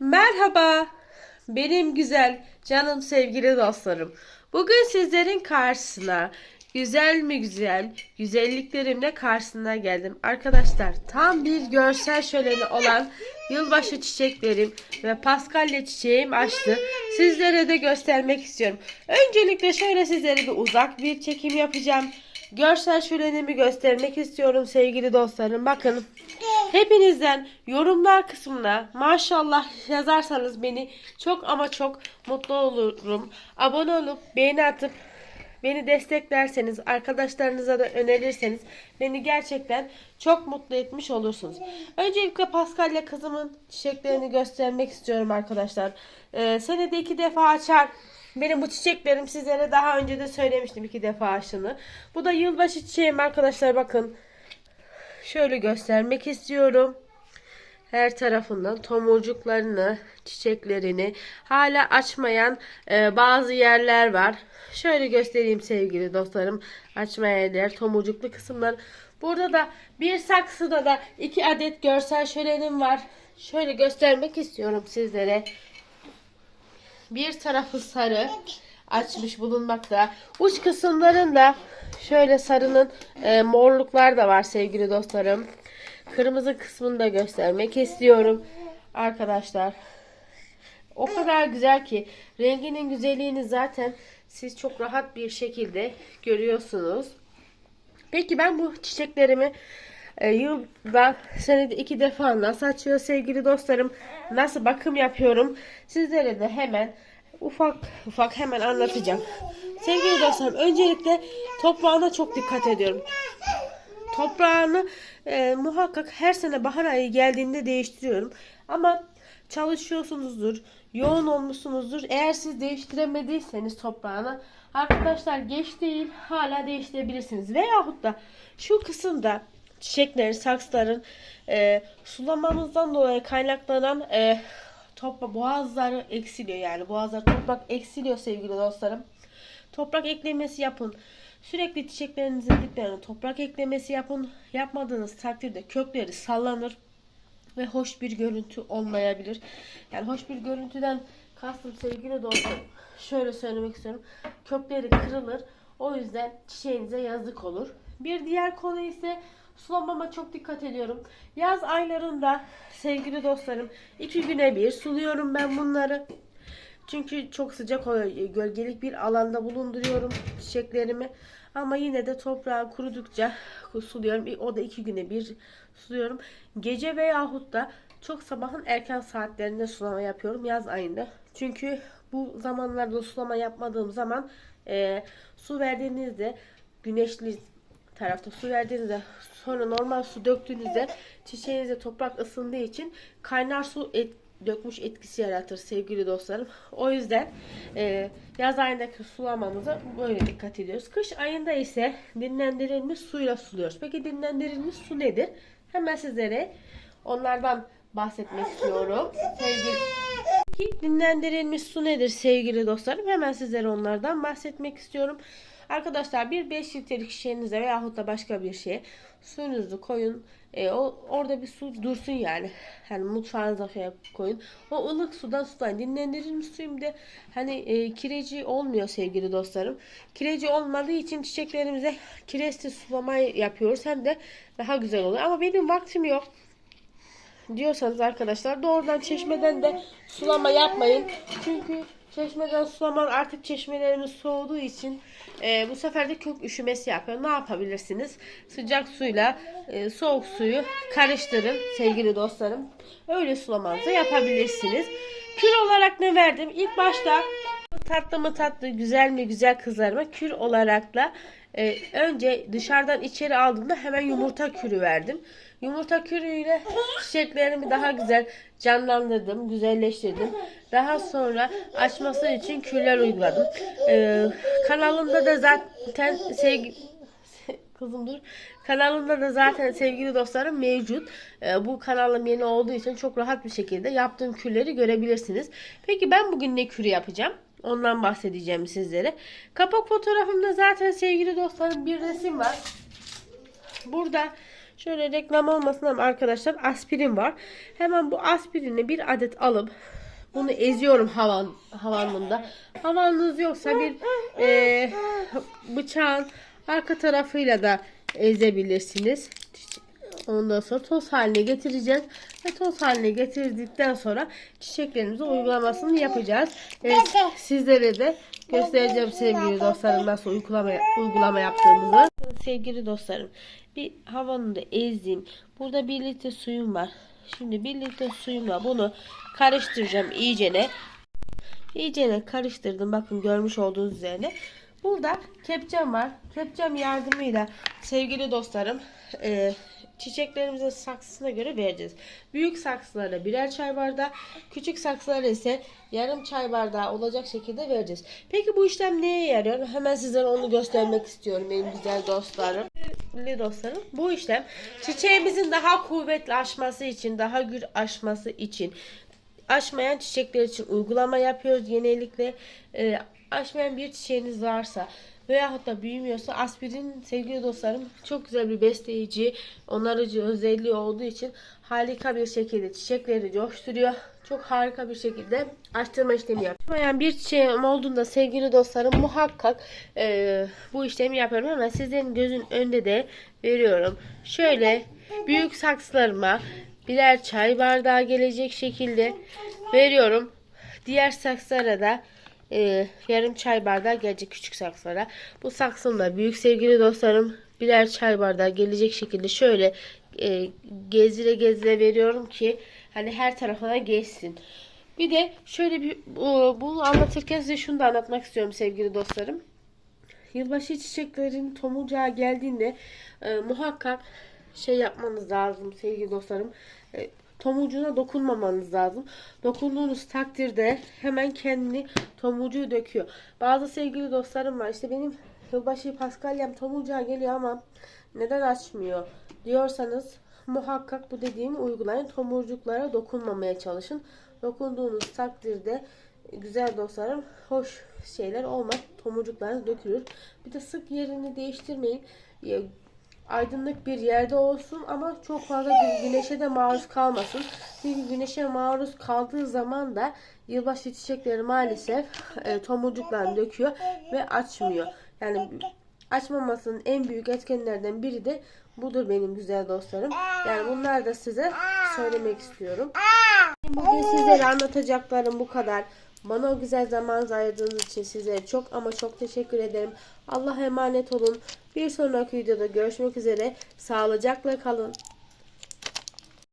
Merhaba, benim güzel, canım sevgili dostlarım. Bugün sizlerin karşısına güzel mi güzel, güzelliklerimle karşısına geldim. Arkadaşlar tam bir görsel şöleni olan yılbaşı çiçeklerim ve paskalya çiçeğim açtı. Sizlere de göstermek istiyorum. Öncelikle şöyle sizlere bir uzak bir çekim yapacağım. Görsel şölenimi göstermek istiyorum sevgili dostlarım. Bakın Hepinizden yorumlar kısmına maşallah yazarsanız beni çok ama çok mutlu olurum. Abone olup beğeni atıp beni desteklerseniz, arkadaşlarınıza da önerirseniz beni gerçekten çok mutlu etmiş olursunuz. Öncelikle Paskalya kızımın çiçeklerini göstermek istiyorum arkadaşlar. Ee, senede iki defa açar. Benim bu çiçeklerim sizlere daha önce de söylemiştim iki defa açtığını. Bu da yılbaşı çiçeğim arkadaşlar bakın. Şöyle göstermek istiyorum. Her tarafından tomurcuklarını, çiçeklerini hala açmayan e, bazı yerler var. Şöyle göstereyim sevgili dostlarım. Açmayan yerler, tomurcuklu kısımlar. Burada da bir saksıda da iki adet görsel şölenim var. Şöyle göstermek istiyorum sizlere. Bir tarafı sarı açmış bulunmakta. Uç kısımlarında şöyle sarının e, morluklar da var sevgili dostlarım. Kırmızı kısmını da göstermek istiyorum arkadaşlar. O kadar güzel ki renginin güzelliğini zaten siz çok rahat bir şekilde görüyorsunuz. Peki ben bu çiçeklerimi e, yılda senede iki defa nasıl açıyor sevgili dostlarım? Nasıl bakım yapıyorum? Sizlere de hemen ufak ufak hemen anlatacağım. Sevgili dostlarım öncelikle toprağına çok dikkat ediyorum. Toprağını e, muhakkak her sene bahar ayı geldiğinde değiştiriyorum. Ama çalışıyorsunuzdur, yoğun olmuşsunuzdur. Eğer siz değiştiremediyseniz toprağını arkadaşlar geç değil hala değiştirebilirsiniz. Veyahut da şu kısımda çiçeklerin, saksıların e, sulamamızdan dolayı kaynaklanan e, topra boğazları eksiliyor yani boğazlar toprak eksiliyor sevgili dostlarım. Toprak eklemesi yapın. Sürekli çiçeklerinizin diplerine toprak eklemesi yapın. Yapmadığınız takdirde kökleri sallanır ve hoş bir görüntü olmayabilir. Yani hoş bir görüntüden kastım sevgili dostlarım. Şöyle söylemek istiyorum. Kökleri kırılır. O yüzden çiçeğinize yazık olur. Bir diğer konu ise sulamama çok dikkat ediyorum. Yaz aylarında sevgili dostlarım iki güne bir suluyorum ben bunları. Çünkü çok sıcak oluyor. Gölgelik bir alanda bulunduruyorum çiçeklerimi. Ama yine de toprağı kurudukça suluyorum. O da iki güne bir suluyorum. Gece veyahut da çok sabahın erken saatlerinde sulama yapıyorum yaz ayında. Çünkü bu zamanlarda sulama yapmadığım zaman e, su verdiğinizde güneşli tarafta su verdiğinizde sonra normal su döktüğünüzde çiçeğinize toprak ısındığı için kaynar su et, dökmüş etkisi yaratır sevgili dostlarım. O yüzden e, yaz ayındaki sulamamıza böyle dikkat ediyoruz. Kış ayında ise dinlendirilmiş suyla suluyoruz. Peki dinlendirilmiş su nedir? Hemen sizlere onlardan bahsetmek istiyorum. Sevgili Peki dinlendirilmiş su nedir sevgili dostlarım? Hemen sizlere onlardan bahsetmek istiyorum. Arkadaşlar bir 5 litrelik şişenize veyahut da başka bir şeye suyunuzu koyun. E, o orada bir su dursun yani. Hani mutfağınıza şey koyun. O ılık sudan sudan dinlendirilmiş suyum de hani e, kireci olmuyor sevgili dostlarım. Kireci olmadığı için çiçeklerimize kireçli sulama yapıyoruz. Hem de daha güzel oluyor. Ama benim vaktim yok diyorsanız arkadaşlar doğrudan çeşmeden de sulama yapmayın. Çünkü çeşmeden sulama artık çeşmelerimiz soğuduğu için e, bu sefer de kök üşümesi yapıyor. Ne yapabilirsiniz? Sıcak suyla e, soğuk suyu karıştırın sevgili dostlarım. Öyle sulamanızı yapabilirsiniz. Kür olarak ne verdim? İlk başta tatlı mı tatlı, güzel mi güzel kızlarıma kür olarak da e, önce dışarıdan içeri aldığımda hemen yumurta kürü verdim. Yumurta kürüyle çiçeklerimi daha güzel canlandırdım, güzelleştirdim. Daha sonra açması için küller uyguladım. Ee, kanalımda da zaten sevgi kızım dur. Kanalımda da zaten sevgili dostlarım mevcut. Ee, bu kanalım yeni olduğu için çok rahat bir şekilde yaptığım külleri görebilirsiniz. Peki ben bugün ne kürü yapacağım? Ondan bahsedeceğim sizlere. Kapak fotoğrafımda zaten sevgili dostlarım bir resim var. Burada Şöyle reklam olmasın ama arkadaşlar aspirin var. Hemen bu aspirini bir adet alıp bunu eziyorum havan havanında. Havanınız yoksa bir e, bıçağın arka tarafıyla da ezebilirsiniz. Ondan sonra toz haline getireceğiz. Ve toz haline getirdikten sonra çiçeklerimize uygulamasını yapacağız. Evet, sizlere de göstereceğim sevgili dostlarım nasıl uygulama, uygulama yaptığımızı. Sevgili dostlarım bir havanında ezdim. Burada 1 litre suyum var. Şimdi 1 litre suyumla bunu karıştıracağım iyicene. İyicene karıştırdım. Bakın görmüş olduğunuz üzere. Burada kepçem var. Kepçem yardımıyla sevgili dostlarım e, çiçeklerimizin saksısına göre vereceğiz. Büyük saksılara birer çay bardağı, küçük saksılara ise yarım çay bardağı olacak şekilde vereceğiz. Peki bu işlem neye yarıyor? Hemen sizlere onu göstermek istiyorum benim güzel dostlarım. Sevgili dostlarım bu işlem çiçeğimizin daha kuvvetli açması için, daha gür açması için açmayan çiçekler için uygulama yapıyoruz genellikle. Ee, açmayan bir çiçeğiniz varsa veya da büyümüyorsa aspirin sevgili dostlarım çok güzel bir besleyici, onarıcı özelliği olduğu için harika bir şekilde çiçekleri coşturuyor. Çok harika bir şekilde açtırma işlemi yapıyor. Açmayan bir çiçeğim olduğunda sevgili dostlarım muhakkak e, bu işlemi yapıyorum. Hemen sizlerin gözün önünde de veriyorum. Şöyle büyük saksılarıma birer çay bardağı gelecek şekilde veriyorum. Diğer saksılara da e, yarım çay bardağı gelecek küçük saksılara. Bu saksımda büyük sevgili dostlarım birer çay bardağı gelecek şekilde şöyle e, gezdire gezdire veriyorum ki hani her tarafına geçsin. Bir de şöyle bir bu, bunu anlatırken size şunu da anlatmak istiyorum sevgili dostlarım. Yılbaşı çiçeklerin tomurcağı geldiğinde e, muhakkak şey yapmanız lazım sevgili dostlarım. E, tomurcuğuna dokunmamanız lazım. Dokunduğunuz takdirde hemen kendini tomurcuğu döküyor. Bazı sevgili dostlarım var. İşte benim yılbaşı paskalyam tomurcuğa geliyor ama neden açmıyor diyorsanız muhakkak bu dediğimi uygulayın. Tomurcuklara dokunmamaya çalışın. Dokunduğunuz takdirde güzel dostlarım hoş şeyler olmaz. Tomurcuklarınız dökülür. Bir de sık yerini değiştirmeyin. Aydınlık bir yerde olsun ama çok fazla gü- güneşe de maruz kalmasın. Çünkü güneşe maruz kaldığı zaman da yılbaşı çiçekleri maalesef e, tomurcuklarını döküyor ve açmıyor. Yani açmamasının en büyük etkenlerden biri de budur benim güzel dostlarım. Yani bunlar da size söylemek istiyorum. Bugün sizlere anlatacaklarım bu kadar. Bana o güzel zaman ayırdığınız için size çok ama çok teşekkür ederim. Allah'a emanet olun. Bir sonraki videoda görüşmek üzere. Sağlıcakla kalın.